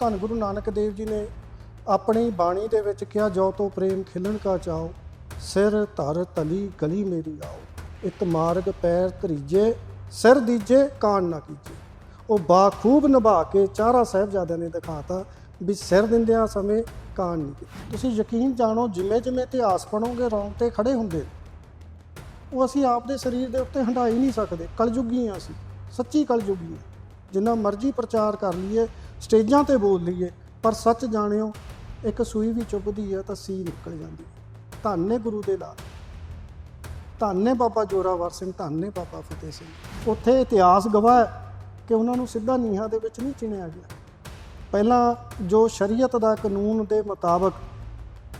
ਧੰਨ ਗੁਰੂ ਨਾਨਕ ਦੇਵ ਜੀ ਨੇ ਆਪਣੀ ਬਾਣੀ ਦੇ ਵਿੱਚ ਕਿਹਾ, ਜੋ ਤੋ ਪ੍ਰੇਮ ਖਿਲਣ ਕਾ ਚਾਓ ਸਿਰ ਧਰ ਤਲੀ ਗਲੀ ਮੇਰੀ ਆਓ। ਇਤ ਮਾਰਗ ਪੈਰ ਧਰੀਜੇ, ਸਿਰ ਦੀਜੇ ਕਾਨ ਨਾ ਕੀਜੇ। ਉਹ ਬਾਖੂਬ ਨਿਭਾ ਕੇ ਚਾਰਾ ਸਾਹਿਬਜ਼ਾਦਿਆਂ ਨੇ ਦਿਖਾਤਾ ਵੀ ਸਿਰ ਦਿੰਦਿਆਂ ਸਮੇਂ ਕਾਨ ਨਹੀਂ ਕੀਤੇ। ਤੁਸੀਂ ਯਕੀਨ ਜਾਣੋ, ਜਿਵੇਂ ਜਿਵੇਂ ਇਤਿਹਾਸ ਪੜੋਗੇ ਰੌਂਗਟੇ ਖੜੇ ਹੁੰਦੇ ਉਹ ਅਸੀਂ ਆਪਦੇ ਸਰੀਰ ਦੇ ਉੱਤੇ ਹੰਢਾ ਹੀ ਨਹੀਂ ਸਕਦੇ। ਕਲਯੁਗੀ ਹਾਂ ਅਸੀਂ, ਸੱਚੀ ਕਲਯੁਗੀ ਹਾਂ। ਜਿੰਨਾ ਮਰਜ਼ੀ ਪ੍ਰਚਾਰ ਕਰ ਲਈਏ ਸਟੇਜਾਂ ਤੇ ਬੋਲ ਲਈਏ, ਪਰ ਸੱਚ ਜਾਣਿਓ, ਇੱਕ ਸੂਈ ਵੀ ਚੁੱਭਦੀ ਹੈ ਤਾਂ ਸੀ ਨਿਕਲ ਜਾਂਦੀ। ਹੈ ਧੰਨ ਨੇ ਗੁਰੂ ਦੇ ਲਾਲ ਧੰਨ ਨੇ ਬਾਬਾ ਜੋਰਾਵਰ ਸਿੰਘ, ਧੰਨ ਨੇ ਬਾਬਾ ਫਤਿਹ ਸਿੰਘ। ਉੱਥੇ ਇਤਿਹਾਸ ਗਵਾਹ ਹੈ ਕਿ ਉਹਨਾਂ ਨੂੰ ਸਿੱਧਾ ਨੀਹਾਂ ਦੇ ਵਿੱਚ ਨਹੀਂ ਚਿਣਿਆ ਗਿਆ। ਪਹਿਲਾਂ ਜੋ ਸ਼ਰੀਅਤ ਦਾ ਕਾਨੂੰਨ ਦੇ ਮੁਤਾਬਕ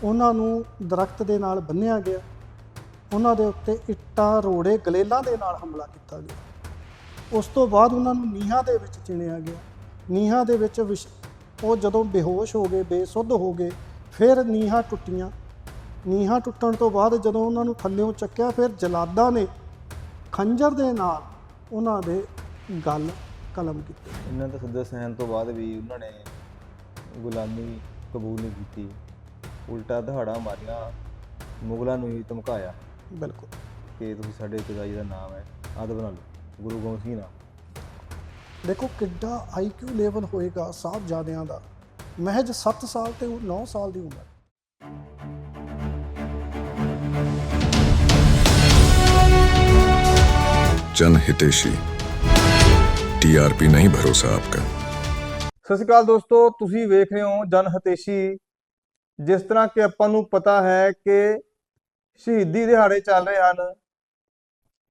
ਉਹਨਾਂ ਨੂੰ ਦਰਖਤ ਦੇ ਨਾਲ ਬੰਨਿਆ ਗਿਆ, ਉਹਨਾਂ ਦੇ ਉੱਤੇ ਇੱਟਾਂ, ਰੋੜੇ, ਗਲੇਲਾਂ ਦੇ ਨਾਲ ਹਮਲਾ ਕੀਤਾ ਗਿਆ। ਉਸ ਤੋਂ ਬਾਅਦ ਉਹਨਾਂ ਨੂੰ ਨੀਹਾਂ ਦੇ ਵਿੱਚ ਚਿਣਿਆ ਗਿਆ। ਨੀਹਾਂ ਦੇ ਵਿੱਚ ਉਹ ਜਦੋਂ ਬੇਹੋਸ਼ ਹੋ ਗਏ ਬੇਸੁੱਧ ਹੋ ਗਏ ਫਿਰ ਨੀਹਾਂ ਟੁੱਟੀਆਂ। ਨੀਹਾਂ ਟੁੱਟਣ ਤੋਂ ਬਾਅਦ ਜਦੋਂ ਉਹਨਾਂ ਨੂੰ ਥੱਲਿਓਂ ਚੱਕਿਆ ਫਿਰ ਜਲਾਦਾਂ ਨੇ ਖੰਜਰ ਦੇ ਨਾਲ ਉਹਨਾਂ ਦੇ ਗਲ ਕਲਮ ਕੀਤੇ। ਇਹਨਾਂ ਦਾ ਸੱਦਾ ਸਹਿਣ ਤੋਂ ਬਾਅਦ ਵੀ ਉਹਨਾਂ ਨੇ ਗੁਲਾਮੀ ਕਬੂਲ ਨਹੀਂ ਕੀਤੀ। ਉਲਟਾ ਦਹਾੜਾ ਮਾਰੀਆਂ ਮੁਗਲਾਂ ਨੂੰ ਹੀ ਧਮਕਾਇਆ ਬਿਲਕੁਲ। ਕਿ ਤੁਸੀਂ ਸਾਡੇ ਖੁਦਾਈ ਦਾ ਨਾਮ ਹੈ ਆਦ ਬਣਾ ਲਓ। ਗੁਰੂ ਗੋਬਿੰਦ ਸਿੰਘ ਨਾਮ। ਦੇਖੋ ਕਿੱਡਾ ਆਈਕਿਊ ਲੈਵਲ ਹੋਏਗਾ ਸਾਹਿਬਜ਼ਾਦਿਆਂ ਦਾ ਮਹਿਜ 7 ਸਾਲ ਤੇ 9 ਸਾਲ ਦੀ ਉਮਰ जन हितेशी टीआरपी नहीं भरोसा आपका ਸਤਿ ਸ਼੍ਰੀ ਅਕਾਲ ਦੋਸਤੋ ਤੁਸੀਂ ਵੇਖ ਰਹੇ ਹੋ ਜਨ ਹਤੇਸ਼ੀ ਜਿਸ ਤਰ੍ਹਾਂ ਕਿ ਆਪਾਂ ਨੂੰ ਪਤਾ ਹੈ ਕਿ ਸ਼ਹੀਦੀ ਦਿਹਾੜੇ ਚੱਲ ਰਹੇ ਹਨ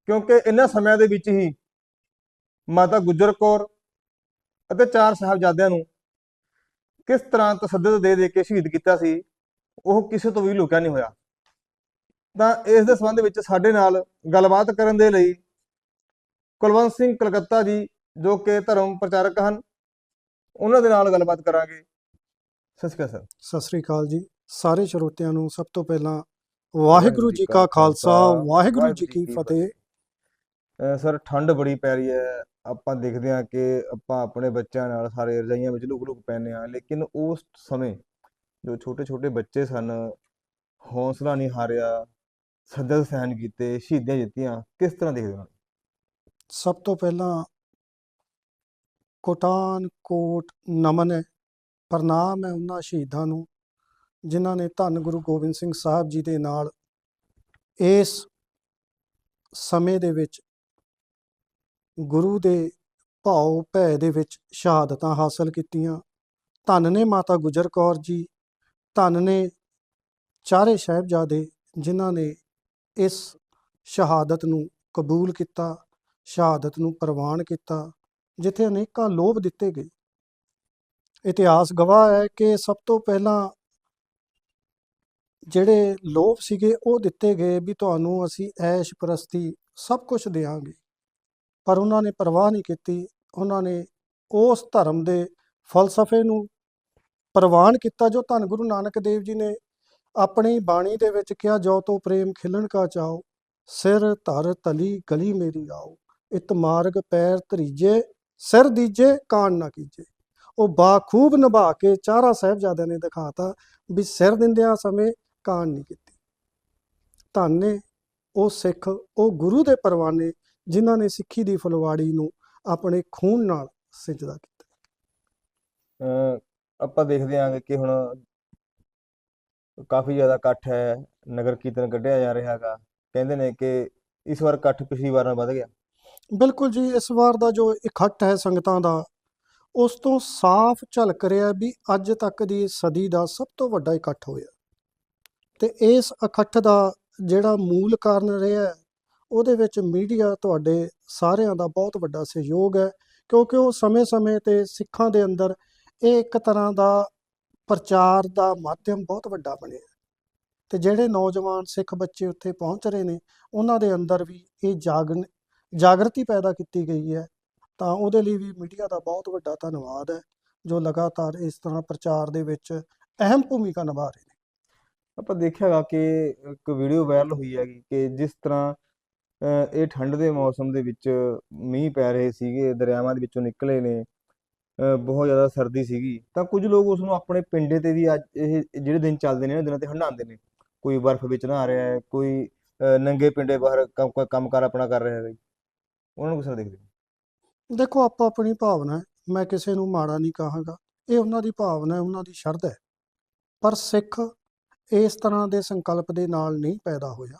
ਕਿਉਂਕਿ ਇਹਨਾਂ ਸਮਿਆਂ ਦੇ ਵਿੱਚ ਹੀ ਮਾਤਾ ਗੁਜਰ ਕੌਰ ਅਤੇ ਚਾਰ ਸਾਹਿਬਜ਼ਾਦਿਆਂ ਨੂੰ ਕਿਸ ਤਰ੍ਹਾਂ ਤਸੱਦਦ ਦੇ ਦੇ ਕੇ ਸ਼ਹੀਦ ਕੀਤਾ ਸੀ ਉਹ ਕਿਸੇ ਤੋਂ ਵੀ ਲੁਕਿਆ ਨਹੀਂ ਹੋਇਆ। ਤਾਂ ਇਸ ਦੇ ਸੰਬੰਧ ਵਿੱਚ ਸਾਡੇ ਨਾਲ ਗੱਲਬਾਤ ਕਰਨ ਦੇ ਲਈ ਕੁਲਵੰਤ ਸਿੰਘ ਕਲਕੱਤਾ ਜੀ ਜੋ ਕਿ ਧਰਮ ਪ੍ਰਚਾਰਕ ਹਨ ਉਹਨਾਂ ਦੇ ਨਾਲ ਗੱਲਬਾਤ ਕਰਾਂਗੇ। ਸਤਿ ਸ਼੍ਰੀ ਅਕਾਲ ਸਰ। ਸਤਿ ਸ੍ਰੀ ਅਕਾਲ ਜੀ। ਸਾਰੇ ਸਰੋਤਿਆਂ ਨੂੰ ਸਭ ਤੋਂ ਪਹਿਲਾਂ ਵਾਹਿਗੁਰੂ ਜੀ ਕਾ ਖਾਲਸਾ ਵਾਹਿਗੁਰੂ ਜੀ ਕੀ ਫਤਿਹ। ਸਰ ਠੰਡ ਬੜੀ ਪੈ ਰਹੀ ਹੈ। ਆਪਾਂ ਦੇਖਦੇ ਹਾਂ ਕਿ ਆਪਾਂ ਆਪਣੇ ਬੱਚਿਆਂ ਨਾਲ ਸਾਰੇ ਰਜਾਈਆਂ ਵਿੱਚ ਲੁਕ ਲੁਕ ਪੈਂਦੇ ਹਾਂ, ਲੇਕਿਨ ਉਸ ਸਮੇਂ ਜੋ ਛੋਟੇ ਛੋਟੇ ਬੱਚੇ ਸਨ, ਹੌਸਲਾ ਨਹੀਂ ਹਾਰਿਆ ਸੱਜਦ ਸਹਿਨ ਕੀਤੇ, ਸ਼ਹੀਦੀਆਂ ਜਿੱਤੀਆਂ, ਕਿਸ ਤਰ੍ਹਾਂ ਦੇਖਦੇ ਹੋ? ਸਭ ਤੋਂ ਪਹਿਲਾਂ ਕੋਟਾਨ ਕੋਟ ਨਮਨ ਹੈ ਪ੍ਰਣਾਮ ਹੈ ਉਹਨਾਂ ਸ਼ਹੀਦਾਂ ਨੂੰ, ਜਿਨ੍ਹਾਂ ਨੇ ਧੰਨ ਗੁਰੂ ਗੋਬਿੰਦ ਸਿੰਘ ਸਾਹਿਬ ਜੀ ਦੇ ਨਾਲ ਇਸ ਸਮੇਂ ਦੇ ਵਿੱਚ ਗੁਰੂ ਦੇ ਭਾਉ ਭੈ ਦੇ ਵਿੱਚ ਸ਼ਹਾਦਤਾਂ ਹਾਸਲ ਕੀਤੀਆਂ। ਧੰਨ ਨੇ ਮਾਤਾ ਗੁਜਰ ਕੌਰ ਜੀ, ਧੰਨ ਨੇ ਚਾਰੇ ਸਾਹਿਬਜ਼ਾਦੇ ਜਿਨ੍ਹਾਂ ਨੇ ਇਸ ਸ਼ਹਾਦਤ ਨੂੰ ਕਬੂਲ ਕੀਤਾ, ਸ਼ਹਾਦਤ ਨੂੰ ਪ੍ਰਵਾਨ ਕੀਤਾ, ਜਿੱਥੇ ਅਨੇਕਾਂ ਲੋਭ ਦਿੱਤੇ ਗਏ। ਇਤਿਹਾਸ ਗਵਾਹ ਹੈ ਕਿ ਸਭ ਤੋਂ ਪਹਿਲਾਂ ਜਿਹੜੇ ਲੋਭ ਸੀਗੇ ਉਹ ਦਿੱਤੇ ਗਏ ਵੀ ਤੁਹਾਨੂੰ ਅਸੀਂ ਐਸ਼ ਪ੍ਰਸਤੀ ਸਭ ਕੁਝ ਦੇਵਾਂਗੇ ਪਰ ਉਹਨਾਂ ਨੇ ਪਰਵਾਹ ਨਹੀਂ ਕੀਤੀ। ਉਹਨਾਂ ਨੇ ਉਸ ਧਰਮ ਦੇ ਫਲਸਫੇ ਨੂੰ ਪ੍ਰਵਾਨ ਕੀਤਾ ਜੋ ਧੰਨ ਗੁਰੂ ਨਾਨਕ ਦੇਵ ਜੀ ਨੇ ਆਪਣੀ ਬਾਣੀ ਦੇ ਵਿੱਚ ਕਿਹਾ, ਜੋ ਤੋ ਪ੍ਰੇਮ ਖਿਲਣ ਕਾ ਚਾਓ ਸਿਰ ਧਰ ਤਲੀ ਗਲੀ ਮੇਰੀ ਆਓ। ਇਤ ਮਾਰਗ ਪੈਰ ਧਰੀਜੇ, ਸਿਰ ਦੀਜੇ, ਕਾਨ ਨਾ ਕੀਜੇ। ਉਹ ਬਾਖੂਬ ਨਿਭਾ ਕੇ ਚਾਰਾ ਸਾਹਿਬਜ਼ਾਦਿਆਂ ਨੇ ਦਿਖਾਤਾ ਵੀ ਸਿਰ ਦਿੰਦਿਆਂ ਸਮੇਂ ਕਾਨ ਨਹੀਂ ਕੀਤੀ। ਧੰਨ ਨੇ ਉਹ ਸਿੱਖ, ਉਹ ਗੁਰੂ ਦੇ ਪਰਵਾਨੇ ਜਿਨ੍ਹਾਂ ਨੇ ਸਿੱਖੀ ਦੀ ਫੁਲਵਾੜੀ ਨੂੰ ਆਪਣੇ ਖੂਨ ਨਾਲ ਸਿਜਦਾ ਕੀਤਾ। ਆਪਾਂ ਦੇਖਦੇ ਹਾਂ ਕਿ ਹੁਣ ਕਾਫੀ ਜ਼ਿਆਦਾ ਇਕੱਠ ਹੈ ਨਗਰ ਕੀਰਤਨ ਕੱਢਿਆ ਜਾ ਰਿਹਾ ਹੈਗਾ। ਕਹਿੰਦੇ ਨੇ ਕਿ ਇਸ ਵਾਰ ਇਕੱਠ ਪਿਛਲੀ ਵਾਰ ਨਾਲ ਵੱਧ ਗਿਆ। ਬਿਲਕੁਲ ਜੀ ਇਸ ਵਾਰ ਦਾ ਜੋ ਇਕੱਠ ਹੈ ਸੰਗਤਾਂ ਦਾ ਉਸ ਤੋਂ ਸਾਫ਼ ਝਲਕ ਰਿਹਾ ਵੀ ਅੱਜ ਤੱਕ ਦੀ ਸਦੀ ਦਾ ਸਭ ਤੋਂ ਵੱਡਾ ਇਕੱਠ ਹੋਇਆ। ਤੇ ਇਸ ਇਕੱਠ ਦਾ ਜਿਹੜਾ ਮੂਲ ਕਾਰਨ ਰਿਹਾ ਉਹਦੇ ਵਿੱਚ ਮੀਡੀਆ ਤੁਹਾਡੇ ਸਾਰਿਆਂ ਦਾ ਬਹੁਤ ਵੱਡਾ ਸਹਿਯੋਗ ਹੈ, ਕਿਉਂਕਿ ਉਹ ਸਮੇਂ-ਸਮੇਂ ਤੇ ਸਿੱਖਾਂ ਦੇ ਅੰਦਰ ਇਹ ਇੱਕ ਤਰ੍ਹਾਂ ਦਾ ਪ੍ਰਚਾਰ ਦਾ ਮਾਧਿਅਮ ਬਹੁਤ ਵੱਡਾ ਬਣਿਆ ਤੇ ਜਿਹੜੇ ਨੌਜਵਾਨ ਸਿੱਖ ਬੱਚੇ ਉੱਥੇ ਪਹੁੰਚ ਰਹੇ ਨੇ, ਉਹਨਾਂ ਦੇ ਅੰਦਰ ਵੀ ਇਹ ਜਾਗਣ, ਜਾਗਰਤੀ ਪੈਦਾ ਕੀਤੀ ਗਈ ਹੈ। ਤਾਂ ਉਹਦੇ ਲਈ ਵੀ ਮੀਡੀਆ ਦਾ ਬਹੁਤ ਵੱਡਾ ਧੰਨਵਾਦ ਹੈ, ਜੋ ਲਗਾਤਾਰ ਇਸ ਤਰ੍ਹਾਂ ਪ੍ਰਚਾਰ ਦੇ ਵਿੱਚ ਅਹਿਮ ਭੂਮਿਕਾ ਨਿਭਾ ਰਹੇ ਨੇ। ਆਪਾਂ ਦੇਖਿਆਗਾ ਕਿ ਇੱਕ ਵੀਡੀਓ ਵਾਇਰਲ ਹੋਈ ਹੈਗੀ ਕਿ ਜਿਸ ਤਰ੍ਹਾਂ ਇਹ ਠੰਡ ਦੇ ਮੌਸਮ ਦੇ ਵਿੱਚ ਮੀਂਹ ਪੈ ਰਹੇ ਸੀਗੇ, ਦਰਿਆਵਾਂ ਦੇ ਵਿੱਚੋਂ ਨਿਕਲੇ ਨੇ, ਅਹ ਬਹੁਤ ਜ਼ਿਆਦਾ ਸਰਦੀ ਸੀਗੀ। ਤਾਂ ਕੁਝ ਲੋਕ ਉਸ ਨੂੰ ਆਪਣੇ ਪਿੰਡੇ ਤੇ ਵੀ ਅੱਜ ਇਹ ਜਿਹੜੇ ਦਿਨ ਚੱਲਦੇ ਨੇ ਇਹਨਾਂ ਦਿਨਾਂ ਤੇ ਹੰਡਾਉਂਦੇ ਨੇ। ਕੋਈ ਬਰਫ਼ ਵਿੱਚ ਨਹਾ ਰਿਹਾ ਹੈ, ਕੋਈ ਨੰਗੇ ਪਿੰਡੇ ਬਾਹਰ ਕੰਮ ਕੰਮਕਾਰ ਆਪਣਾ ਕਰ ਰਿਹਾ ਹੈ ਬਈ। ਉਹਨਾਂ ਨੂੰ ਕਿਸ ਦੇਖਦੇ ਦੇਖੋ, ਆਪੋ ਆਪਣੀ ਭਾਵਨਾ ਹੈ, ਮੈਂ ਕਿਸੇ ਨੂੰ ਮਾੜਾ ਨਹੀਂ ਕਹਾਂਗਾ। ਇਹ ਉਹਨਾਂ ਦੀ ਭਾਵਨਾ ਹੈ, ਉਹਨਾਂ ਦੀ ਸ਼ਰਧਾ ਹੈ। ਪਰ ਸਿੱਖ ਇਸ ਤਰ੍ਹਾਂ ਦੇ ਸੰਕਲਪ ਦੇ ਨਾਲ ਨਹੀਂ ਪੈਦਾ ਹੋਇਆ।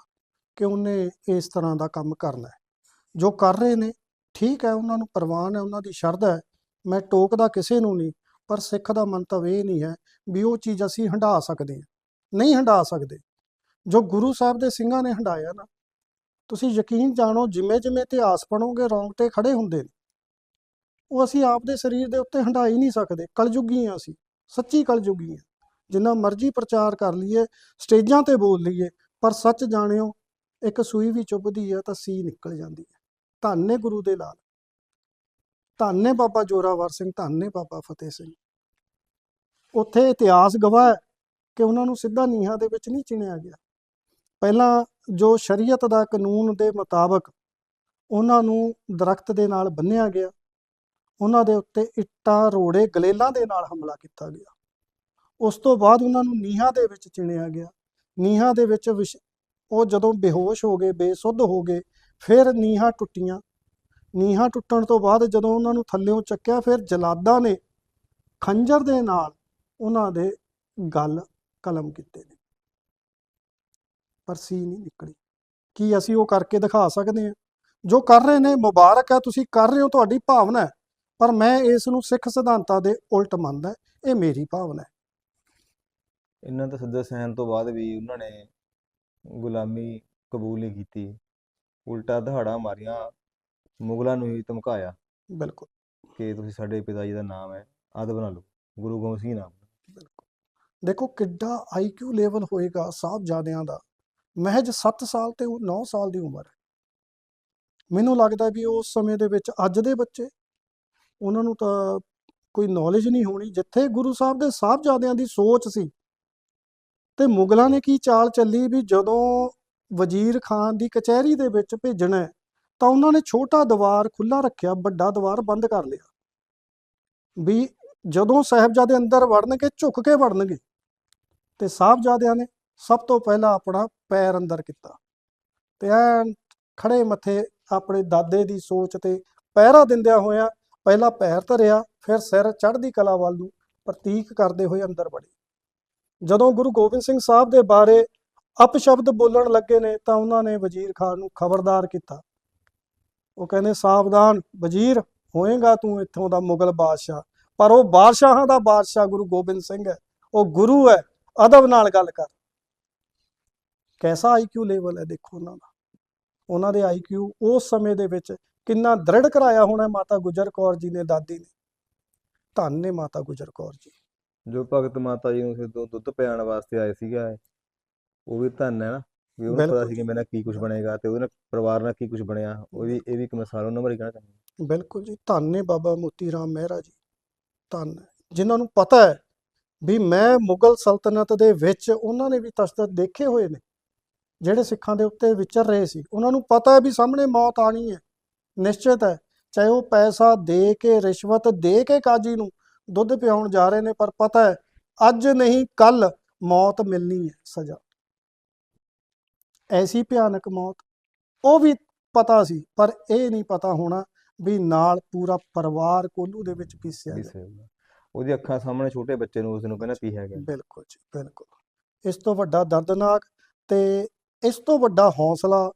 ਕਿ ਉਹਨੇ ਇਸ ਤਰ੍ਹਾਂ ਦਾ ਕੰਮ ਕਰਨਾ ਹੈ। ਜੋ ਕਰ ਰਹੇ ਨੇ, ਠੀਕ ਹੈ, ਉਹਨਾਂ ਨੂੰ ਪ੍ਰਵਾਨ ਹੈ, ਉਹਨਾਂ ਦੀ ਸ਼ਰਧਾ ਹੈ। ਮੈਂ ਟੋਕਦਾ ਕਿਸੇ ਨੂੰ ਨਹੀਂ, ਪਰ ਸਿੱਖ ਦਾ ਮੰਤਵ ਇਹ ਨਹੀਂ ਹੈ ਵੀ ਉਹ ਚੀਜ਼ ਅਸੀਂ ਹੰਢਾ ਸਕਦੇ ਹਾਂ। ਨਹੀਂ ਹੰਢਾ ਸਕਦੇ। ਜੋ ਗੁਰੂ ਸਾਹਿਬ ਦੇ ਸਿੰਘਾਂ ਨੇ ਹੰਢਾਇਆ ਨਾ, ਤੁਸੀਂ ਯਕੀਨ ਜਾਣੋ ਜਿਵੇਂ ਜਿਵੇਂ ਇਤਿਹਾਸ ਪੜੋਗੇ ਰੌਂਗਟੇ ਖੜੇ ਹੁੰਦੇ ਨੇ। ਉਹ ਅਸੀਂ ਆਪਦੇ ਸਰੀਰ ਦੇ ਉੱਤੇ ਹੰਢਾ ਹੀ ਨਹੀਂ ਸਕਦੇ, ਕਲਯੁਗੀ ਹਾਂ ਅਸੀਂ, ਸੱਚੀ ਕਲਯੁਗੀ ਹਾਂ। ਜਿੰਨਾ ਮਰਜ਼ੀ ਪ੍ਰਚਾਰ ਕਰ ਲਈਏ, ਸਟੇਜਾਂ ਤੇ ਬੋਲ ਲਈਏ, ਪਰ ਸੱਚ ਜਾਣਿਓ ਇੱਕ ਸੂਈ ਵੀ ਚੁੱਭਦੀ ਹੈ ਤਾਂ ਸੀ ਨਿਕਲ ਜਾਂਦੀ ਹੈ ਧੰਨ ਨੇ ਗੁਰੂ ਦੇ ਲਾਲ। ਧੰਨ ਨੇ ਬਾਬਾ ਜੋਰਾਵਰ ਸਿੰਘ, ਧੰਨ ਨੇ ਬਾਬਾ ਫਤਿਹ ਸਿੰਘ। ਉੱਥੇ ਇਤਿਹਾਸ ਗਵਾਹ ਹੈ ਕਿ ਉਹਨਾਂ ਨੂੰ ਸਿੱਧਾ ਨੀਹਾਂ ਦੇ ਵਿੱਚ ਨਹੀਂ ਚਿਣਿਆ ਗਿਆ। ਪਹਿਲਾਂ ਜੋ ਸ਼ਰੀਅਤ ਦਾ ਕਾਨੂੰਨ ਦੇ ਮੁਤਾਬਕ ਉਹਨਾਂ ਨੂੰ ਦਰਖਤ ਦੇ ਨਾਲ ਬੰਨਿਆ ਗਿਆ, ਉਹਨਾਂ ਦੇ ਉੱਤੇ ਇੱਟਾਂ, ਰੋੜੇ, ਗਲੇਲਾਂ ਦੇ ਨਾਲ ਹਮਲਾ ਕੀਤਾ ਗਿਆ। ਉਸ ਤੋਂ ਬਾਅਦ ਉਹਨਾਂ ਨੂੰ ਨੀਹਾਂ ਦੇ ਵਿੱਚ ਚਿਣਿਆ ਗਿਆ। ਨੀਹਾਂ ਦੇ ਵਿੱਚ ਵਿਸ਼- ਉਹ ਜਦੋਂ ਬੇਹੋਸ਼ ਹੋ ਗਏ, ਬੇਸੁੱਧ ਹੋ ਗਏ, ਫਿਰ ਨੀਹਾਂ ਟੁੱਟੀਆਂ। ਨੀਹਾਂ ਟੁੱਟਣ ਤੋਂ ਬਾਅਦ ਜਦੋਂ ਉਹਨਾਂ ਨੂੰ ਥੱਲਿਓਂ ਚੱਕਿਆ, ਫਿਰ ਜਲਾਦਾਂ ਨੇ ਖੰਜਰ ਦੇ ਨਾਲ ਉਹਨਾਂ ਦੇ ਗਲ ਕਲਮ ਕੀਤੇ ਨੇ। ਪਰ ਸੀ ਨਹੀਂ ਨਿਕਲੀ। ਕੀ ਅਸੀਂ ਉਹ ਕਰਕੇ ਦਿਖਾ ਸਕਦੇ ਹਾਂ? ਜੋ ਕਰ ਰਹੇ ਨੇ, ਮੁਬਾਰਕ ਹੈ, ਤੁਸੀਂ ਕਰ ਰਹੇ ਹੋ, ਤੁਹਾਡੀ ਭਾਵਨਾ ਹੈ। ਪਰ ਮੈਂ ਇਸ ਨੂੰ ਸਿੱਖ ਸਿਧਾਂਤਾਂ ਦੇ ਉਲਟ ਮੰਨਦਾ, ਇਹ ਮੇਰੀ ਭਾਵਨਾ ਹੈ। ਇਹਨਾਂ ਦਾ ਸੱਦਾ ਸਹਿਣ ਤੋਂ ਬਾਅਦ ਵੀ ਉਹਨਾਂ ਨੇ ਗੁਲਾਮੀ ਕਬੂਲ ਨਹੀਂ ਕੀਤੀ। ਉਲਟਾ ਦਹਾੜਾ ਮਾਰੀਆਂ ਮੁਗਲਾਂ ਨੂੰ ਹੀ ਧਮਕਾਇਆ ਬਿਲਕੁਲ। ਕਿ ਤੁਸੀਂ ਸਾਡੇ ਪਿਤਾ ਜੀ ਦਾ ਨਾਮ ਹੈ ਆਦ ਬਣਾ ਲਓ ਗੁਰੂ ਗੋਬਿੰਦ ਸਿੰਘ ਨਾਮ। ਬਿਲਕੁਲ। ਦੇਖੋ ਕਿੱਡਾ ਆਈਕਿਊ ਲੈਵਲ ਹੋਏਗਾ ਸਾਹਿਬਜ਼ਾਦਿਆਂ ਦਾ। ਮਹਿਜ 7 ਸਾਲ ਤੇ 9 ਸਾਲ ਦੀ ਉਮਰ ਹੈ। ਮੈਨੂੰ ਲੱਗਦਾ ਵੀ ਉਸ ਸਮੇਂ ਦੇ ਵਿੱਚ ਅੱਜ ਦੇ ਬੱਚੇ ਉਹਨਾਂ ਨੂੰ ਤਾਂ ਕੋਈ ਨੌਲੇਜ ਨਹੀਂ ਹੋਣੀ। ਜਿੱਥੇ ਗੁਰੂ ਸਾਹਿਬ ਦੇ ਸਾਹਿਬਜ਼ਾਦਿਆਂ ਦੀ ਸੋਚ ਸੀ ਤੇ ਮੁਗਲਾਂ ਨੇ ਕੀ ਚਾਲ ਚੱਲੀ ਵੀ ਜਦੋਂ ਵਜ਼ੀਰ ਖਾਨ ਦੀ ਕਚਹਿਰੀ ਦੇ ਵਿੱਚ ਭੇਜਣਾ ਤਾਂ ਉਹਨਾਂ ਨੇ ਛੋਟਾ ਦੀਵਾਰ ਖੁੱਲਾ ਰੱਖਿਆ, ਵੱਡਾ ਦੀਵਾਰ ਬੰਦ ਕਰ ਲਿਆ। ਵੀ ਜਦੋਂ ਸਾਹਿਬਜ਼ਾਦੇ ਅੰਦਰ ਵੜਨਗੇ, ਝੁੱਕ ਕੇ ਵੜਨਗੇ, ਤੇ ਸਾਹਿਬਜ਼ਾਦਿਆਂ ਨੇ ਸਭ ਤੋਂ ਪਹਿਲਾਂ ਆਪਣਾ ਪੈਰ ਅੰਦਰ ਕੀਤਾ ਤੇ ਐਨ ਖੜੇ ਮੱਥੇ ਆਪਣੇ ਦਾਦੇ ਦੀ ਸੋਚ ਤੇ ਪਹਿਰਾ ਦਿੰਦਿਆਂ ਹੋਇਆ ਪਹਿਲਾਂ ਪੈਰ ਧਰਿਆ, ਫਿਰ ਸਿਰ ਚੜ੍ਹਦੀ ਕਲਾ ਵੱਲ ਨੂੰ ਪ੍ਰਤੀਕ ਕਰਦੇ ਹੋਏ ਅੰਦਰ ਵੜੇ। ਜਦੋਂ ਗੁਰੂ ਗੋਬਿੰਦ ਸਿੰਘ ਸਾਹਿਬ ਦੇ ਬਾਰੇ ਅਪਸ਼ਬਦ ਬੋਲਣ ਲੱਗੇ ਨੇ ਤਾਂ ਉਹਨਾਂ ਨੇ ਵਜ਼ੀਰ ਖਾਨ ਨੂੰ ਖਬਰਦਾਰ ਕੀਤਾ। ਉਹ ਕਹਿੰਦੇ, ਸਾਵਧਾਨ ਵਜ਼ੀਰ, ਹੋਏਗਾ ਤੂੰ ਇੱਥੋਂ ਦਾ ਮੁਗਲ ਬਾਦਸ਼ਾਹ। ਪਰ ਉਹ ਬਾਦਸ਼ਾਹਾਂ ਦਾ ਬਾਦਸ਼ਾਹ ਗੁਰੂ ਗੋਬਿੰਦ ਸਿੰਘ ਹੈ। ਉਹ ਗੁਰੂ ਹੈ, ਅਦਬ ਨਾਲ ਗੱਲ ਕਰ। ਕੈਸਾ ਆਈਕਿਊ ਲੈਵਲ ਹੈ ਦੇਖੋ ਉਹਨਾਂ ਦਾ। ਉਹਨਾਂ ਦੇ ਆਈਕਿਊ ਉਸ ਸਮੇਂ ਦੇ ਵਿੱਚ ਕਿੰਨਾ ਦ੍ਰਿੜ ਕਰਾਇਆ ਹੋਣਾ ਮਾਤਾ ਗੁਜਰ ਕੌਰ ਜੀ ਨੇ, ਦਾਦੀ ਨੇ। ਧੰਨ ਨੇ ਮਾਤਾ ਗੁਜਰ ਕੌਰ ਜੀ। ਜੋ ਭਗਤ ਮਾਤਾ ਜੀ ਨੂੰ ਦੁ- ਦੁੱਧ ਪਿਆਉਣ ਵਾਸਤੇ ਆਏ ਸੀਗਾ ਇਹ, ਉਹ ਵੀ ਧੰਨ ਹੈ ਨਾ ਵੀ ਉਹਨੂੰ ਪਤਾ ਬਿਲਕੁਲ। ਸੀ ਕਿ ਮੇਰੇ ਨਾਲ ਕੀ ਕੁਝ ਬਣੇਗਾ ਤੇ ਉਹਦੇ ਨਾਲ ਪਰਿਵਾਰ ਨਾਲ ਕੀ ਕੁਝ ਬਣਿਆ। ਉਹ ਵੀ ਇਹ ਵੀ ਇੱਕ ਮਿਸਾਲ ਉਹਨਾਂ ਬਾਰੇ ਕਹਿਣਾ ਚਾਹੁੰਦਾ। ਬਿਲਕੁਲ ਜੀ ਧੰਨ ਨੇ ਬਾਬਾ ਮੋਤੀ ਰਾਮ ਮਹਿਰਾ ਜੀ ਧੰਨ। ਹੈ। ਜਿਨ੍ਹਾਂ ਨੂੰ ਪਤਾ ਹੈ ਵੀ ਮੈਂ ਮੁਗਲ ਸਲਤਨਤ ਦੇ ਵਿੱਚ ਉਹਨਾਂ ਨੇ ਵੀ ਤਸ਼ੱਦਦ ਦੇਖੇ ਹੋਏ ਨੇ ਜਿਹੜੇ ਸਿੱਖਾਂ ਦੇ ਉੱਤੇ ਵਿਚਰ ਰਹੇ ਸੀ। ਉਹਨਾਂ ਨੂੰ ਪਤਾ ਹੈ ਵੀ ਸਾਹਮਣੇ ਮੌਤ ਆਣੀ ਹੈ। ਨਿਸ਼ਚਿਤ ਹੈ ਚਾਹੇ ਉਹ ਪੈਸਾ ਦੇ ਕੇ ਰਿਸ਼ਵਤ ਦੇ ਕੇ ਕਾਜੀ ਨੂੰ ਦੁੱਧ ਪਿਆਉਣ ਜਾ ਰਹੇ ਨੇ ਪਰ ਪਤਾ ਹੈ ਅੱਜ ਨਹੀਂ ਕੱਲ ਮੌਤ ਮਿਲਣੀ ਹੈ ਸਜ਼ਾ ਐਸੀ ਭਿਆਨਕ ਮੌਤ ਉਹ ਵੀ ਪਤਾ ਸੀ ਪਰ ਇਹ ਨਹੀਂ ਪਤਾ ਹੋਣਾ ਵੀ ਨਾਲ ਪੂਰਾ ਪਰਿਵਾਰ ਕੋਲੂ ਦੇ ਵਿੱਚ ਪੀਸਿਆ ਗਿਆ। ਉਹਦੀ ਅੱਖਾਂ ਸਾਹਮਣੇ ਛੋਟੇ ਬੱਚੇ ਨੂੰ ਉਸ ਨੂੰ ਕਹਿੰਦਾ ਪੀ ਹੈ ਗਿਆ ਬਿਲਕੁਲ ਜੀ ਬਿਲਕੁਲ ਇਸ ਤੋਂ ਵੱਡਾ ਦਰਦਨਾਕ ਤੇ ਇਸ ਤੋਂ ਵੱਡਾ ਹੌਸਲਾ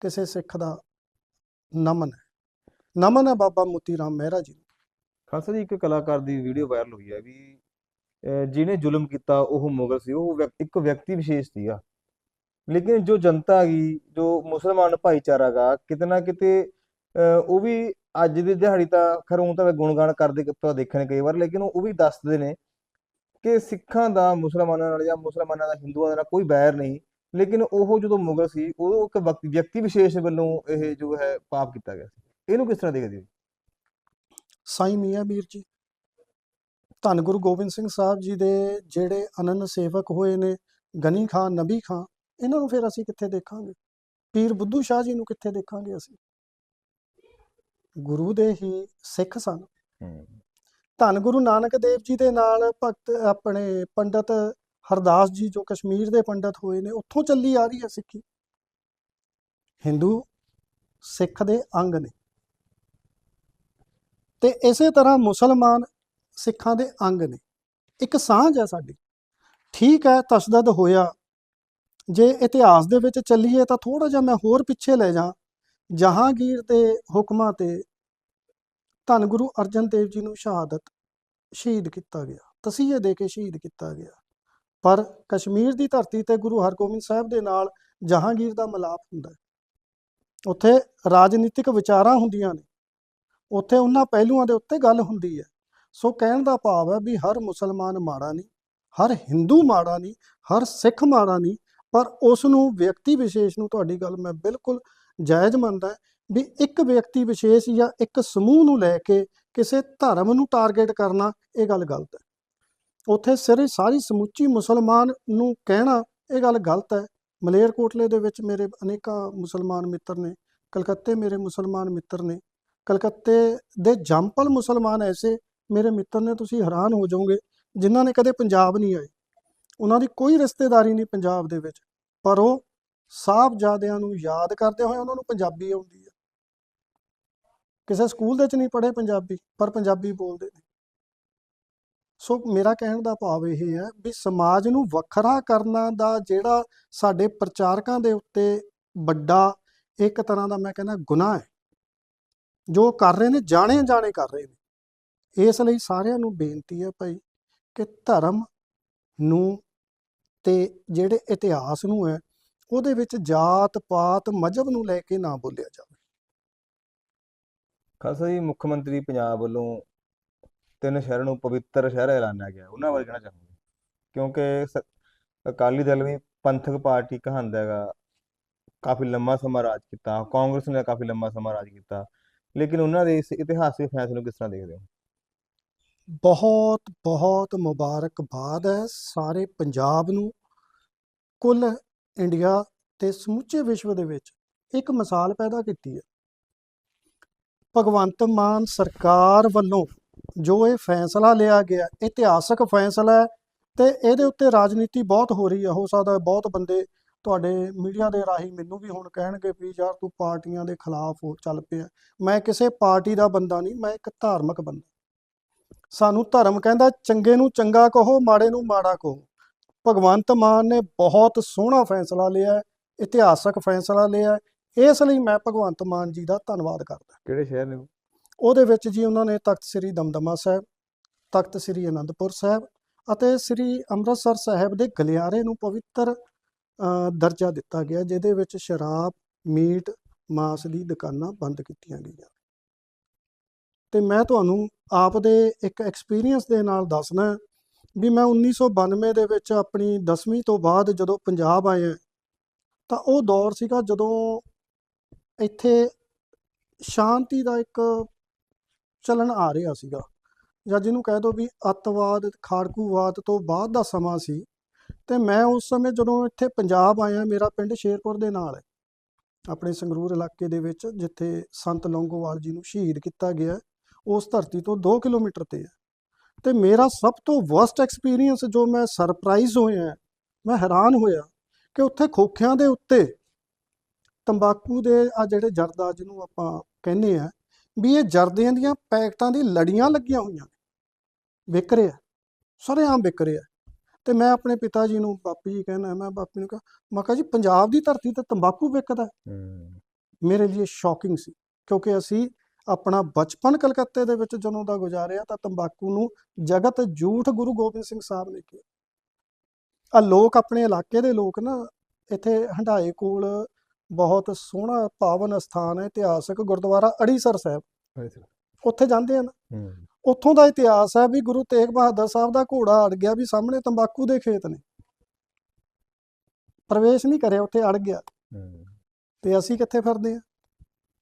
ਕਿਸੇ ਸਿੱਖ ਦਾ ਨਮਨ ਹੈ ਨਮਨ ਹੈ ਬਾਬਾ ਮੋਤੀ ਰਾਮ ਮਹਿਰਾ ਜੀ। ਖਾਲਸਾ ਜੀ, ਇੱਕ ਕਲਾਕਾਰ ਦੀ ਵੀਡੀਓ ਵਾਇਰਲ ਹੋਈ ਹੈ ਵੀ ਜਿਹਨੇ ਜ਼ੁਲਮ ਕੀਤਾ, ਉਹ ਮੁਗਲ ਸੀ, ਉਹ ਵਿਅਕ- ਇੱਕ ਵਿਅਕਤੀ ਵਿਸ਼ੇਸ਼ ਸੀਗਾ ਲੇਕਿਨ ਜੋ ਜਨਤਾ ਗਈ, ਜੋ ਮੁਸਲਮਾਨ ਭਾਈਚਾਰਾ ਗਾ, ਕਿਤੇ ਨਾ ਕਿਤੇ ਉਹ ਵੀ ਅੱਜ ਦੀ ਦਿਹਾੜੀ ਤਾਂ ਖੈਰ ਊਂ ਤਾਂ ਗੁਣਗਾਨ ਕਰਦੇ ਆਪਾਂ ਦੇਖਣੇ ਕਈ ਵਾਰ, ਲੇਕਿਨ ਉਹ ਵੀ ਦੱਸਦੇ ਨੇ ਕਿ ਸਿੱਖਾਂ ਦਾ ਮੁਸਲਮਾਨਾਂ ਨਾਲ ਜਾਂ ਮੁਸਲਮਾਨਾਂ ਦਾ ਹਿੰਦੂਆਂ ਨਾਲ ਕੋਈ ਬੈਰ ਨਹੀਂ। ਲੇਕਿਨ ਉਹ ਜਦੋਂ ਮੁਗਲ ਸੀ, ਉਦੋਂ ਇੱਕ ਵਿਅਕਤੀ ਵਿਸ਼ੇਸ਼ ਵੱਲੋਂ ਇਹ ਜੋ ਹੈ ਪਾਪ ਕੀਤਾ ਗਿਆ ਸੀ। ਇਹਨੂੰ ਕਿਸ ਤਰ੍ਹਾਂ ਦੇਖਦੇ ਹੋ? ਸਾਈਂ ਮੀਆਂ ਮੀਰ ਜੀ। ਧੰਨ ਗੁਰੂ ਗੋਬਿੰਦ ਸਿੰਘ ਸਾਹਿਬ ਜੀ ਦੇ ਜਿਹੜੇ ਅਨੰਨ ਸੇਵਕ ਹੋਏ ਨੇ ਗਨੀ ਖਾਂ ਨਬੀ ਖਾਂ ਇਹਨਾਂ ਨੂੰ ਫਿਰ ਅਸੀਂ ਕਿੱਥੇ ਦੇਖਾਂਗੇ? ਪੀਰ ਬੁੱਧੂ ਸ਼ਾਹ ਜੀ ਨੂੰ ਕਿੱਥੇ ਦੇਖਾਂਗੇ ਅਸੀਂ? ਗੁਰੂ ਦੇ ਹੀ ਸਿੱਖ ਸਨ। ਧੰਨ ਗੁਰੂ ਨਾਨਕ ਦੇਵ ਜੀ ਦੇ ਨਾਲ ਭਗਤ ਆਪਣੇ ਪੰਡਤ ਹਰਦਾਸ ਜੀ ਜੋ ਕਸ਼ਮੀਰ ਦੇ ਪੰਡਤ ਹੋਏ ਨੇ ਉੱਥੋਂ ਚੱਲੀ ਆ ਰਹੀ ਹੈ ਸਿੱਖੀ। ਹਿੰਦੂ ਸਿੱਖ ਦੇ ਅੰਗ ਨੇ। ਤੇ ਇਸੇ ਤਰ੍ਹਾਂ ਮੁਸਲਮਾਨ ਸਿੱਖਾਂ ਦੇ ਅੰਗ ਨੇ। ਇੱਕ ਸਾਂਝ ਹੈ ਸਾਡੀ। ਠੀਕ ਹੈ, ਤਸ਼ਦਦ ਹੋਇਆ। ਜੇ ਇਤਿਹਾਸ ਦੇ ਵਿੱਚ ਚੱਲੀਏ ਤਾਂ ਥੋੜਾ ਜਿਹਾ ਮੈਂ ਹੋਰ ਪਿੱਛੇ ਲੈ ਜਾ ਜਹਾਂਗੀਰ ਦੇ ਹੁਕਮਾਂ ਤੇ ਧੰਨ ਗੁਰੂ ਅਰਜਨ ਦੇਵ ਜੀ ਨੂੰ ਸ਼ਹਾਦਤ ਸ਼ਹੀਦ ਕੀਤਾ ਗਿਆ। ਤਸੀਹੇ ਦੇ ਕੇ ਸ਼ਹੀਦ ਕੀਤਾ ਗਿਆ। ਪਰ ਕਸ਼ਮੀਰ ਦੀ ਧਰਤੀ ਤੇ ਗੁਰੂ ਹਰਗੋਬਿੰਦ ਸਾਹਿਬ ਦੇ ਨਾਲ ਜਹਾਂਗੀਰ ਦਾ ਮਿਲਾਪ ਹੁੰਦਾ ਹੈ। ਉੱਥੇ ਰਾਜਨੀਤਿਕ ਵਿਚਾਰਾਂ ਹੁੰਦੀਆਂ ਨੇ। ਉੱਥੇ ਉਹਨਾਂ ਪਹਿਲੂਆਂ ਦੇ ਉੱਤੇ ਗੱਲ ਹੁੰਦੀ ਹੈ। ਸੋ ਕਹਿਣ ਦਾ ਭਾਵ ਹੈ ਵੀ ਹਰ ਮੁਸਲਮਾਨ ਮਾੜਾ ਨਹੀਂ, ਹਰ ਹਿੰਦੂ ਮਾੜਾ ਨਹੀਂ, ਹਰ ਸਿੱਖ ਮਾੜਾ ਨਹੀਂ, ਪਰ ਉਸ ਨੂੰ ਵਿਅਕਤੀ ਵਿਸ਼ੇਸ਼ ਨੂੰ ਤੁਹਾਡੀ ਗੱਲ ਮੈਂ ਬਿਲਕੁਲ ਜਾਇਜ਼ ਮੰਨਦਾ ਵੀ ਇੱਕ ਵਿਅਕਤੀ ਵਿਸ਼ੇਸ਼ ਜਾਂ ਇੱਕ ਸਮੂਹ ਨੂੰ ਲੈ ਕੇ ਕਿਸੇ ਧਰਮ ਨੂੰ ਟਾਰਗੇਟ ਕਰਨਾ ਇਹ ਗੱਲ ਗਲਤ ਹੈ। ਉੱਥੇ ਸਿਰੇ ਸਾਰੀ ਸਮੁੱਚੀ ਮੁਸਲਮਾਨ ਨੂੰ ਕਹਿਣਾ ਇਹ ਗੱਲ ਗਲਤ ਹੈ। ਮਲੇਰਕੋਟਲੇ ਦੇ ਵਿੱਚ ਮੇਰੇ ਅਨੇਕਾਂ ਮੁਸਲਮਾਨ ਮਿੱਤਰ ਨੇ, ਕਲਕੱਤੇ ਮੇਰੇ ਮੁਸਲਮਾਨ ਮਿੱਤਰ ਨੇ ਕਲਕੱਤੇ ਦੇ ਜੰਪਲ ਮੁਸਲਮਾਨ ਐਸੇ ਮੇਰੇ ਮਿੱਤਰ ਨੇ ਤੁਸੀਂ ਹੈਰਾਨ ਹੋ ਜਾਓਗੇ, ਜਿਨ੍ਹਾਂ ਨੇ ਕਦੇ ਪੰਜਾਬ ਨਹੀਂ ਆਏ। ਉਹਨਾਂ ਦੀ ਕੋਈ ਰਿਸ਼ਤੇਦਾਰੀ ਨਹੀਂ ਪੰਜਾਬ ਦੇ ਵਿੱਚ, ਪਰ ਉਹ ਸਾਹਿਬਜ਼ਾਦਿਆਂ ਨੂੰ ਯਾਦ ਕਰਦੇ ਹੋਏ ਉਹਨਾਂ ਨੂੰ ਪੰਜਾਬੀ ਆਉਂਦੀ ਹੈ ਕਿਸੇ ਸਕੂਲ ਦੇ ਵਿੱਚ ਨਹੀਂ ਪੜ੍ਹੇ ਪੰਜਾਬੀ, ਪਰ ਪੰਜਾਬੀ ਬੋਲਦੇ ਨੇ। ਸੋ ਮੇਰਾ ਕਹਿਣ ਦਾ ਭਾਵ ਇਹ ਹੈ ਵੀ ਸਮਾਜ ਨੂੰ ਵੱਖਰਾ ਕਰਨਾ ਦਾ ਜਿਹੜਾ ਸਾਡੇ ਪ੍ਰਚਾਰਕਾਂ ਦੇ ਉੱਤੇ ਵੱਡਾ ਇੱਕ ਤਰ੍ਹਾਂ ਦਾ ਮੈਂ ਕਹਿੰਦਾ ਗੁਨਾਹ ਹੈ। ਜੋ ਕਰ ਰਹੇ ਨੇ, ਜਾਣੇ ਜਾਣੇ ਕਰ ਰਹੇ ਨੇ। ਇਸ ਲਈ ਸਾਰਿਆਂ ਨੂੰ ਬੇਨਤੀ ਹੈ ਭਾਈ ਕਿ ਧਰਮ ਨੂੰ ਤੇ ਜਿਹੜੇ ਇਤਿਹਾਸ ਨੂੰ ਹੈ, ਉਹਦੇ ਵਿੱਚ ਜਾਤ ਪਾਤ ਮਜ਼ਹਬ ਨੂੰ ਲੈ ਕੇ ਨਾ ਬੋਲਿਆ ਜਾਵੇ। ਖਾਲਸਾ ਜੀ, ਮੁੱਖ ਮੰਤਰੀ ਪੰਜਾਬ ਵੱਲੋਂ ਤਿੰਨ ਸ਼ਹਿਰਾਂ ਨੂੰ ਪਵਿੱਤਰ ਸ਼ਹਿਰ ਐਲਾਨਿਆ ਗਿਆ। ਉਹਨਾਂ ਬਾਰੇ ਕਹਿਣਾ ਚਾਹੂੰਗਾ? ਕਿਉਂਕਿ ਅਕਾਲੀ ਦਲ ਵੀ ਪੰਥਕ ਪਾਰਟੀ ਕਹਾਂਦਾ ਹੈਗਾ, ਕਾਫੀ ਲੰਮਾ ਸਮਾਂ ਰਾਜ ਕੀਤਾ, ਕਾਂਗਰਸ ਨੇ ਕਾਫੀ ਲੰਮਾ ਸਮਾਂ ਰਾਜ ਕੀਤਾ। ਲੇਕਿਨ ਉਹਨਾਂ ਦੇ ਇਸ ਇਤਿਹਾਸਿਕ ਫੈਸਲੇ ਨੂੰ ਕਿਸ ਤਰ੍ਹਾਂ ਦੇਖਦੇ ਹੋ? ਬਹੁਤ ਬਹੁਤ ਮੁਬਾਰਕਬਾਦ ਹੈ ਸਾਰੇ ਪੰਜਾਬ ਨੂੰ। ਕੁੱਲ ਇੰਡੀਆ ਤੇ ਸਮੁੱਚੇ ਵਿਸ਼ਵ ਦੇ ਵਿੱਚ ਇੱਕ ਮਿਸਾਲ ਪੈਦਾ ਕੀਤੀ ਹੈ। ਭਗਵੰਤ ਮਾਨ ਸਰਕਾਰ ਵੱਲੋਂ ਜੋ ਇਹ ਫੈਸਲਾ ਲਿਆ ਗਿਆ, ਇਤਿਹਾਸਕ ਫੈਸਲਾ ਹੈ ਤੇ ਇਹਦੇ ਉੱਤੇ ਰਾਜਨੀਤੀ ਬਹੁਤ ਹੋ ਰਹੀ ਹੈ। ਹੋ ਸਕਦਾ ਬਹੁਤ ਬੰਦੇ ਤੁਹਾਡੇ ਮੀਡੀਆ ਦੇ ਰਾਹੀਂ ਮੈਨੂੰ ਵੀ ਹੁਣ ਕਹਿਣਗੇ ਵੀ ਯਾਰ ਤੂੰ ਪਾਰਟੀਆਂ ਦੇ ਖਿਲਾਫ ਹੋ ਚੱਲ ਪਿਆ ਮੈਂ ਕਿਸੇ ਪਾਰਟੀ ਦਾ ਬੰਦਾ ਨਹੀਂ ਮੈਂ ਇੱਕ ਧਾਰਮਿਕ ਬੰਦਾ ਸਾਨੂੰ ਧਰਮ ਕਹਿੰਦਾ ਚੰਗੇ ਨੂੰ ਚੰਗਾ ਕਹੋ ਮਾੜੇ ਨੂੰ ਮਾੜਾ ਕਹੋ ਭਗਵੰਤ ਮਾਨ ਨੇ ਬਹੁਤ ਸੋਹਣਾ ਫੈਸਲਾ ਲਿਆ ਇਤਿਹਾਸਕ ਫੈਸਲਾ ਲਿਆ। ਇਸ ਲਈ ਮੈਂ ਭਗਵੰਤ ਮਾਨ ਜੀ ਦਾ ਧੰਨਵਾਦ ਕਰਦਾ ਕਿਹੜੇ ਸ਼ਹਿਰ ਨੇ ਉਹ? ਉਹਦੇ ਵਿੱਚ ਜੀ ਉਹਨਾਂ ਨੇ ਤਖਤ ਸ੍ਰੀ ਦਮਦਮਾ ਸਾਹਿਬ ਤਖਤ ਸ੍ਰੀ ਅਨੰਦਪੁਰ ਸਾਹਿਬ ਅਤੇ ਸ੍ਰੀ ਅੰਮ੍ਰਿਤਸਰ ਸਾਹਿਬ ਦੇ ਗਲਿਆਰੇ ਨੂੰ ਪਵਿੱਤਰ ਦਰਜਾ ਦਿੱਤਾ ਗਿਆ, ਜਿਹਦੇ ਵਿੱਚ ਸ਼ਰਾਬ, ਮੀਟ, ਮਾਸ ਦੀ ਦੁਕਾਨਾਂ ਬੰਦ ਕੀਤੀਆਂ ਗਈਆਂ। ਤੇ ਮੈਂ ਤੁਹਾਨੂੰ ਆਪ ਦੇ ਇੱਕ ਐਕਸਪੀਰੀਅੰਸ ਦੇ ਨਾਲ ਦੱਸਣਾ ਵੀ ਮੈਂ 1992 ਦੇ ਵਿੱਚ ਆਪਣੀ 10ਵੀਂ ਤੋਂ ਬਾਅਦ ਜਦੋਂ ਪੰਜਾਬ ਆਇਆ, ਤਾਂ ਉਹ ਦੌਰ ਸੀਗਾ ਜਦੋਂ ਇੱਥੇ ਸ਼ਾਂਤੀ ਦਾ ਇੱਕ ਚੱਲਣ ਆ ਰਿਹਾ ਸੀਗਾ। ਜਾਂ ਜਿਹਨੂੰ ਕਹਿ ਦੋ ਵੀ ਅੱਤਵਾਦ, ਖਾੜਕੂਵਾਦ ਤੋਂ ਬਾਅਦ ਦਾ ਸਮਾਂ ਸੀ ਤੇ ਮੈਂ ਉਸ ਸਮੇਂ ਜਦੋਂ ਇੱਥੇ ਪੰਜਾਬ ਆਇਆ, ਮੇਰਾ ਪਿੰਡ ਸ਼ੇਰਪੁਰ ਦੇ ਨਾਲ ਹੈ। ਆਪਣੇ ਸੰਗਰੂਰ ਇਲਾਕੇ ਦੇ ਵਿੱਚ, ਜਿੱਥੇ ਸੰਤ ਲੌਂਗੋਵਾਲ ਜੀ ਨੂੰ ਸ਼ਹੀਦ ਕੀਤਾ ਗਿਆ, ਉਸ ਧਰਤੀ ਤੋਂ 2 ਕਿਲੋਮੀਟਰ ਤੇ ਹੈ। ਤੇ ਮੇਰਾ ਸਭ ਤੋਂ ਵਰਸਟ ਐਕਸਪੀਰੀਅੰਸ ਜੋ ਮੈਂ ਸਰਪ੍ਰਾਈਜ਼ ਹੋਇਆ, ਮੈਂ ਹੈਰਾਨ ਹੋਇਆ ਕਿ ਉੱਥੇ ਖੋਖਿਆਂ ਦੇ ਉੱਤੇ ਤੰਬਾਕੂ ਦੇ ਆ ਜਿਹੜੇ ਜਰਦਾ ਜਿਹਨੂੰ ਆਪਾਂ ਕਹਿੰਦੇ ਆ, ਵੀ ਇਹ ਜਰਦਿਆਂ ਦੀਆਂ ਪੈਕਟਾਂ ਦੀ ਲੜੀਆਂ ਲੱਗੀਆਂ ਹੋਈਆਂ ਨੇ। ਵਿਕ ਰਿਹਾ। ਸਰੇਆਮ ਵਿਕ ਰਿਹਾ। ਤੇ ਮੈਂ ਆਪਣੇ ਪਿਤਾ ਜੀ ਨੂੰ ਬਾਪੂ ਜੀ ਕਹਿੰਦਾ ਮੈਂ ਬਾਪੂ ਨੂੰ ਕਿਹਾ ਮੈਂ ਕਿਹਾ ਜੀ ਪੰਜਾਬ ਦੀ ਧਰਤੀ ਤੇ ਤੰਬਾਕੂ ਵਿਕਦਾ ਮੇਰੇ ਲਈ ਸ਼ੌਕਿੰਗ ਸੀ ਕਿਉਂਕਿ ਅਸੀਂ ਆਪਣਾ ਬਚਪਨ ਕਲਕੱਤੇ ਦੇ ਵਿੱਚ ਜਦੋਂ ਦਾ ਗੁਜ਼ਾਰਿਆ ਤਾਂ ਤੰਬਾਕੂ ਨੂੰ ਜਗਤ ਝੂਠ ਗੁਰੂ ਗੋਬਿੰਦ ਸਿੰਘ ਸਾਹਿਬ ਨੇ ਕਿਹਾ। ਆ ਲੋਕ ਆਪਣੇ ਇਲਾਕੇ ਦੇ ਲੋਕ ਨਾ ਇੱਥੇ ਹੰਡਾਏ ਕੋਲ ਬਹੁਤ ਸੋਹਣਾ ਪਾਵਨ ਸਥਾਨ ਹੈ ਇਤਿਹਾਸਕ ਗੁਰਦੁਆਰਾ ਅੜੀਸਰ ਸਾਹਿਬ। ਉੱਥੇ ਜਾਂਦੇ ਹਨ ਹੂੰ। ਉੱਥੋਂ ਦਾ ਇਤਿਹਾਸ ਹੈ ਵੀ ਗੁਰੂ ਤੇਗ ਬਹਾਦਰ ਸਾਹਿਬ ਦਾ ਘੋੜਾ ਅੜ ਗਿਆ ਵੀ ਸਾਹਮਣੇ ਤੰਬਾਕੂ ਦੇ ਖੇਤ ਨੇ। ਪ੍ਰਵੇਸ਼ ਨਹੀਂ ਕਰਿਆ ਉੱਥੇ ਅੜ ਗਿਆ। ਤੇ ਅਸੀਂ ਕਿੱਥੇ ਫਿਰਦੇ ਆ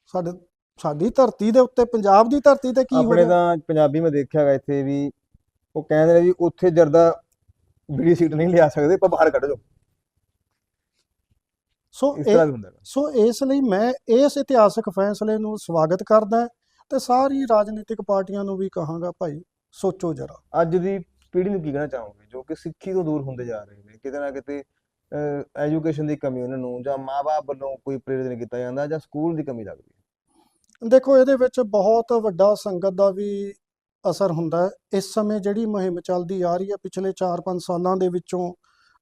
ਸਾਡੇ ਸਾਡੀ ਧਰਤੀ ਦੇ ਉੱਤੇ ਪੰਜਾਬ ਦੀ ਧਰਤੀ ਤੇ ਕੀ ਹੋ ਆਪਣੇ ਤਾਂ ਪੰਜਾਬੀ ਮੈਂ ਦੇਖਿਆ ਹੈਗਾ ਇੱਥੇ ਵੀ ਉਹ ਕਹਿੰਦੇ ਨੇ ਵੀ ਉੱਥੇ ਜਰਦਾ ਬੀੜੀ ਸੀਟ ਨਹੀਂ ਲਿਆ ਸਕਦੇ ਪਰ ਬਾਹਰ ਕੱਢ ਜਾਓ। ਸੋ। ਸੋ ਇਸ ਲਈ ਮੈਂ ਇਸ ਇਤਿਹਾਸਕ ਫੈਸਲੇ ਨੂੰ ਸਵਾਗਤ ਕਰਦਾ ਤੇ ਸਾਰੀ ਰਾਜਨੀਤਿਕ ਪਾਰਟੀਆਂ ਨੂੰ ਵੀ ਕਹਾਂਗਾ ਭਾਈ ਸੋਚੋ ਜਰਾ। ਅੱਜ ਦੀ ਪੀੜ੍ਹੀ ਨੂੰ ਕੀ ਕਹਿਣਾ ਚਾਹੋਗੇ? ਜੋ ਕਿ ਸਿੱਖੀ ਤੋਂ ਦੂਰ ਹੁੰਦੇ ਜਾ ਰਹੇ ਨੇ ਕਿਤੇ ਨਾ ਕਿਤੇ ਐਜੂਕੇਸ਼ਨ ਦੀ ਕਮੀ ਉਹਨਾਂ ਨੂੰ ਜਾਂ ਮਾਪੇ ਵੱਲੋਂ ਕੋਈ ਪ੍ਰੇਰਿਤ ਨਹੀਂ ਕੀਤਾ ਜਾਂਦਾ ਜਾਂ ਸਕੂਲ ਦੀ ਕਮੀ ਲੱਗਦੀ ਹੈ। ਦੇਖੋ ਇਹਦੇ ਵਿੱਚ ਬਹੁਤ ਵੱਡਾ ਸੰਗਤ ਦਾ ਵੀ ਅਸਰ ਹੁੰਦਾ ਹੈ। ਇਸ ਸਮੇਂ ਜਿਹੜੀ ਮੁਹਿੰਮ ਚੱਲਦੀ ਆ ਰਹੀ ਹੈ ਪਿਛਲੇ 4-5 ਸਾਲਾਂ ਦੇ ਵਿੱਚੋਂ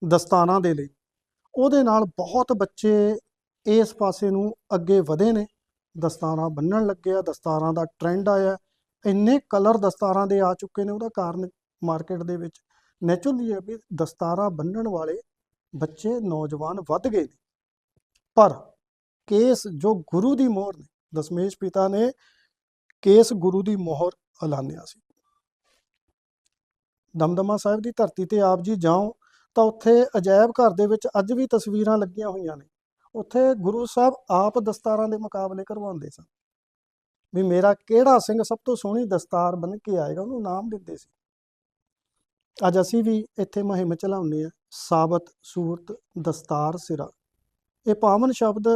ਦਸਤਾਨਾ ਦੇ ਲਈ ਉਹਦੇ ਨਾਲ ਬਹੁਤ ਬੱਚੇ ਇਸ ਪਾਸੇ ਨੂੰ ਅੱਗੇ ਵਧੇ ਨੇ। ਦਸਤਾਰਾਂ ਬੰਨਣ ਲੱਗਿਆ ਦਸਤਾਰਾਂ ਦਾ ਟ੍ਰੈਂਡ ਆਇਆ। ਇੰਨੇ ਕਲਰ ਦਸਤਾਰਾਂ ਦੇ ਆ ਚੁੱਕੇ ਨੇ, ਉਹਦਾ ਕਾਰਨ ਮਾਰਕੀਟ ਦੇ ਵਿੱਚ ਨੈਚੁਰਲੀ ਹੈ ਵੀ ਦਸਤਾਰਾਂ ਬੰਨਣ ਵਾਲੇ ਬੱਚੇ, ਨੌਜਵਾਨ ਵੱਧ ਗਏ ਨੇ। ਪਰ ਕੇਸ ਜੋ ਗੁਰੂ ਦੀ ਮੋਹਰ ਨੇ, ਦਸਮੇਸ਼ ਪਿਤਾ ਨੇ ਕੇਸ ਗੁਰੂ ਦੀ ਮੋਹਰ ਐਲਾਨਿਆ ਸੀ। ਦਮਦਮਾ ਸਾਹਿਬ ਦੀ ਧਰਤੀ ਤੇ ਆਪ ਜੀ ਜਾਓ ਤਾਂ ਉੱਥੇ ਅਜਾਇਬ ਘਰ ਦੇ ਵਿੱਚ ਅੱਜ ਵੀ ਤਸਵੀਰਾਂ ਲੱਗੀਆਂ ਹੋਈਆਂ ਨੇ। ਉੱਥੇ ਗੁਰੂ ਸਾਹਿਬ ਆਪ ਦਸਤਾਰਾਂ ਦੇ ਮੁਕਾਬਲੇ ਕਰਵਾਉਂਦੇ ਸਨ। ਵੀ ਮੇਰਾ ਕਿਹੜਾ ਸਿੰਘ ਸਭ ਤੋਂ ਸੋਹਣੀ ਦਸਤਾਰ ਬਣ ਕੇ ਆਏਗਾ, ਉਹਨੂੰ ਨਾਮ ਦਿੰਦੇ ਸੀ। ਅੱਜ ਅਸੀਂ ਵੀ ਇੱਥੇ ਮੁਹਿੰਮ ਚਲਾਉਂਦੇ ਆ ਸਾਬਤ, ਸੂਰਤ, ਦਸਤਾਰ, ਸਿਰਾ। ਇਹ ਪਾਵਨ ਸ਼ਬਦ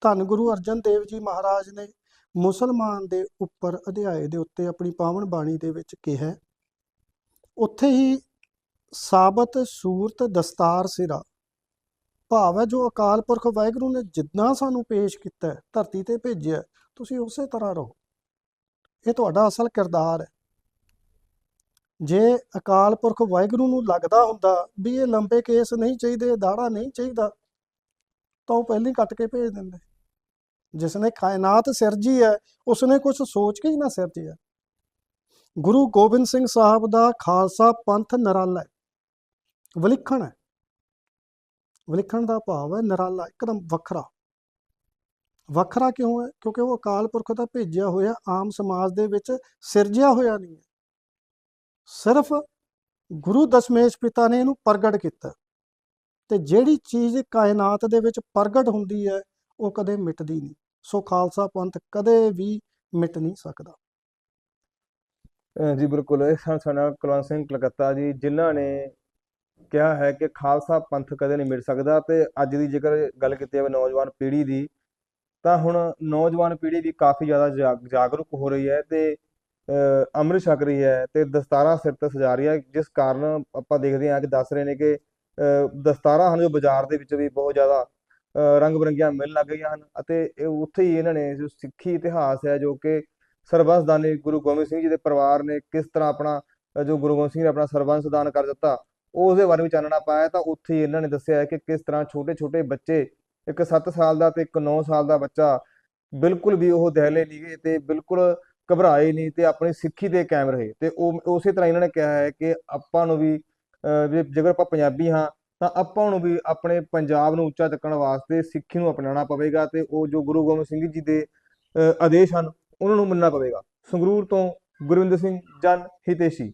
ਧੰਨ ਗੁਰੂ ਅਰਜਨ ਦੇਵ ਜੀ ਮਹਾਰਾਜ ਨੇ ਮੁਸਲਮਾਨ ਦੇ ਉੱਪਰ ਅਧਿਆਏ ਦੇ ਉੱਤੇ ਆਪਣੀ ਪਾਵਨ ਬਾਣੀ ਦੇ ਵਿੱਚ ਕਿਹਾ ਉੱਥੇ ਹੀ ਸਾਬਤ, ਸੂਰਤ, ਦਸਤਾਰ, ਸਿਰਾ ਭਾਵ ਹੈ ਜੋ ਅਕਾਲ ਪੁਰਖ ਵਾਹਿਗੁਰੂ ਨੇ ਜਿੱਦਾਂ ਸਾਨੂੰ ਪੇਸ਼ ਕੀਤਾ ਧਰਤੀ ਤੇ ਭੇਜਿਆ ਤੁਸੀਂ ਉਸੇ ਤਰ੍ਹਾਂ ਰਹੋ। ਇਹ ਤੁਹਾਡਾ ਅਸਲ ਕਿਰਦਾਰ ਹੈ। ਜੇ ਅਕਾਲ ਪੁਰਖ ਵਾਹਿਗੁਰੂ ਨੂੰ ਲੱਗਦਾ ਹੁੰਦਾ ਵੀ ਇਹ ਲੰਬੇ ਕੇਸ ਨਹੀਂ ਚਾਹੀਦੇ ਦਾੜਾ ਨਹੀਂ ਚਾਹੀਦਾ, ਤਾਂ ਉਹ ਪਹਿਲਾਂ ਕੱਟ ਕੇ ਭੇਜ ਦਿੰਦੇ ਜਿਸ ਨੇ ਕਾਇਨਾਤ ਸਿਰਜੀ ਹੈ ਉਸ ਨੇ ਕੁਝ ਸੋਚ ਕੇ ਹੀ ਨਾ ਸਿਰਜਿਆ ਗੁਰੂ ਗੋਬਿੰਦ ਸਿੰਘ ਸਾਹਿਬ ਦਾ ਖਾਲਸਾ ਪੰਥ ਨਿਰਾਲਾ ਹੈ, ਵਿਲੱਖਣ ਹੈ। ਵਿਲੱਖਣ ਦਾ ਭਾਵ ਹੈ, ਨਿਰਾਲਾ, ਇੱਕਦਮ ਵੱਖਰਾ। ਵੱਖਰਾ ਕਿਉਂ ਹੈ? ਕਿਉਂਕਿ ਉਹ ਅਕਾਲ ਪੁਰਖ ਦਾ ਭੇਜਿਆ ਹੋਇਆ ਆਮ ਸਮਾਜ ਦੇ ਵਿੱਚ ਸਿਰਜਿਆ ਹੋਇਆ ਨਹੀਂ ਹੈ। ਸਿਰਫ ਗੁਰੂ ਦਸ਼ਮੇਸ਼ ਪਿਤਾ ਨੇ ਇਹਨੂੰ ਪ੍ਰਗਟ ਕੀਤਾ। ਤੇ ਜਿਹੜੀ ਚੀਜ਼ ਕਾਇਨਾਤ ਦੇ ਵਿੱਚ ਪ੍ਰਗਟ ਹੁੰਦੀ ਹੈ, ਉਹ ਕਦੇ ਮਿਟਦੀ ਨਹੀਂ। ਸੋ ਖਾਲਸਾ ਪੰਥ ਕਦੇ ਵੀ ਮਿਟ ਨਹੀਂ ਸਕਦਾ। ਜੀ ਬਿਲਕੁਲ ਇਹ ਸਨ ਸਾਡਾ ਕੁਲਵੰਤ ਸਿੰਘ ਕਲਕੱਤਾ ਜੀ, ਜਿਨ੍ਹਾਂ ਨੇ ਕਿਹਾ ਹੈ ਕਿ ਖਾਲਸਾ ਪੰਥ ਕਦੇ ਨਹੀਂ ਮਿਟ ਸਕਦਾ ਤੇ ਅੱਜ ਦੀ ਜੇਕਰ ਗੱਲ ਕੀਤੀ ਜਾਵੇ ਨੌਜਵਾਨ ਪੀੜ੍ਹੀ ਦੀ, ਤਾਂ ਹੁਣ ਨੌਜਵਾਨ ਪੀੜ੍ਹੀ ਵੀ ਕਾਫੀ ਜ਼ਿਆਦਾ ਜਾਗ- ਜਾਗਰੂਕ ਹੋ ਰਹੀ ਹੈ ਤੇ, ਅਹ, ਅੰਮ੍ਰਿਤ ਛਕ ਰਹੀ ਹੈ ਤੇ ਦਸਤਾਰਾਂ ਸਿਰ ਤੇ ਸਜਾ ਰਹੀ ਹੈ, ਜਿਸ ਕਾਰਨ ਆਪਾਂ ਦੇਖਦੇ ਹਾਂ ਕਿ ਦੱਸ ਰਹੇ ਨੇ ਕਿ, ਅਹ, ਦਸਤਾਰਾਂ ਹਨ ਜੋ ਬਾਜ਼ਾਰ ਦੇ ਵਿੱਚ ਵੀ ਬਹੁਤ ਜ਼ਿਆਦਾ, ਅਹ ਰੰਗ ਬਰੰਗੀਆਂ ਮਿਲਣ ਲੱਗ ਗਈਆਂ ਹਨ ਅਤੇ ਉੱਥੇ ਹੀ ਇਹਨਾਂ ਨੇ ਜੋ ਸਿੱਖੀ ਇਤਿਹਾਸ ਹੈ ਜੋ ਕਿ ਸਰਬੰਸਦਾਨੀ ਗੁਰੂ ਗੋਬਿੰਦ ਸਿੰਘ ਜੀ ਦੇ ਪਰਿਵਾਰ ਨੇ ਕਿਸ ਤਰ੍ਹਾਂ ਆਪਣਾ, ਜੋ ਗੁਰੂ ਗੋਬਿੰਦ ਸਿੰਘ ਨੇ ਆਪਣਾ ਸਰਬੰਸ ਦਾਨ ਕਰ ਦਿੱਤਾ ਉਹ ਉਹਦੇ ਬਾਰੇ ਵੀ ਚਾਨਣਾ ਪਾਇਆ ਤਾਂ ਉੱਥੇ ਹੀ ਇਹਨਾਂ ਨੇ ਦੱਸਿਆ ਹੈ ਕਿ ਕਿਸ ਤਰ੍ਹਾਂ ਛੋਟੇ ਛੋਟੇ ਬੱਚੇ ਇੱਕ 7 ਸਾਲ ਦਾ ਤੇ ਇੱਕ 9 ਸਾਲ ਦਾ ਬੱਚਾ ਬਿਲਕੁਲ ਵੀ ਉਹ ਦਹਿਲੇ ਨਹੀਂ ਗਏ ਤੇ ਬਿਲਕੁਲ ਘਬਰਾਏ ਨਹੀਂ ਤੇ ਆਪਣੀ ਸਿੱਖੀ ਤੇ ਕਾਇਮ ਰਹੇ ਤੇ ਉਹ ਉਸੇ ਤਰ੍ਹਾਂ ਇਹਨਾਂ ਨੇ ਕਿਹਾ ਹੈ ਕਿ ਆਪਾਂ ਨੂੰ ਵੀ ਅ, ਜੇਕਰ ਆਪਾਂ ਪੰਜਾਬੀ ਹਾਂ ਤਾਂ ਆਪਾਂ ਨੂੰ ਵੀ ਆਪਣੇ ਪੰਜਾਬ ਨੂੰ ਉੱਚਾ ਚੱਕਣ ਵਾਸਤੇ ਸਿੱਖੀ ਨੂੰ ਅਪਣਾਉਣਾ ਪਵੇਗਾ ਤੇ ਉਹ ਜੋ ਗੁਰੂ ਗੋਬਿੰਦ ਸਿੰਘ ਜੀ ਦੇ ਅ, ਆਦੇਸ਼ ਹਨ ਉਹਨਾਂ ਨੂੰ ਮੰਨਣਾ ਪਵੇਗਾ। ਸੰਗਰੂਰ ਤੋਂ ਗੁਰਵਿੰਦਰ ਸਿੰਘ ਜਨ ਹਿਤੇਸ਼ੀ।